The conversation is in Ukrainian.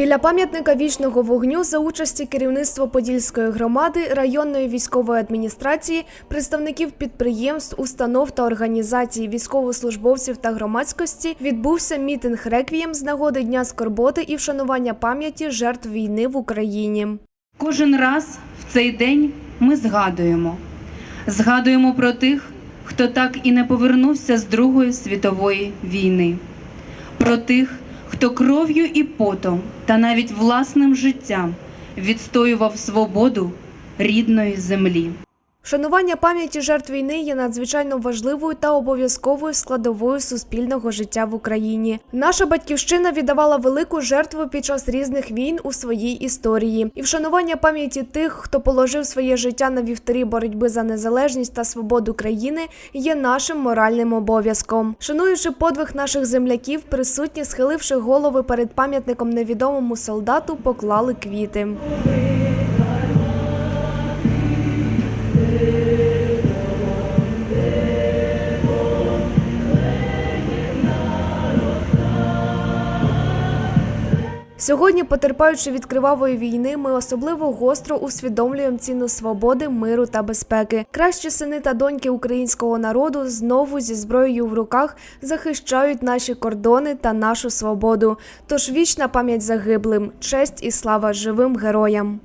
Біля пам'ятника вічного вогню за участі керівництва Подільської громади, районної військової адміністрації, представників підприємств, установ та організацій, військовослужбовців та громадськості відбувся мітинг реквієм з нагоди Дня скорботи і вшанування пам'яті жертв війни в Україні. Кожен раз в цей день ми згадуємо. Згадуємо про тих, хто так і не повернувся з Другої світової війни, про тих, хто кров'ю і потом та навіть власним життям відстоював свободу рідної землі. Вшанування пам'яті жертв війни є надзвичайно важливою та обов'язковою складовою суспільного життя в Україні. Наша батьківщина віддавала велику жертву під час різних війн у своїй історії. І вшанування пам'яті тих, хто положив своє життя на вівторі боротьби за незалежність та свободу країни, є нашим моральним обов'язком. Шануючи подвиг наших земляків, присутні, схиливши голови перед пам'ятником невідомому солдату, поклали квіти. Сьогодні, потерпаючи від кривавої війни, ми особливо гостро усвідомлюємо ціну свободи, миру та безпеки. Кращі сини та доньки українського народу знову зі зброєю в руках захищають наші кордони та нашу свободу. Тож вічна пам'ять загиблим, честь і слава живим героям.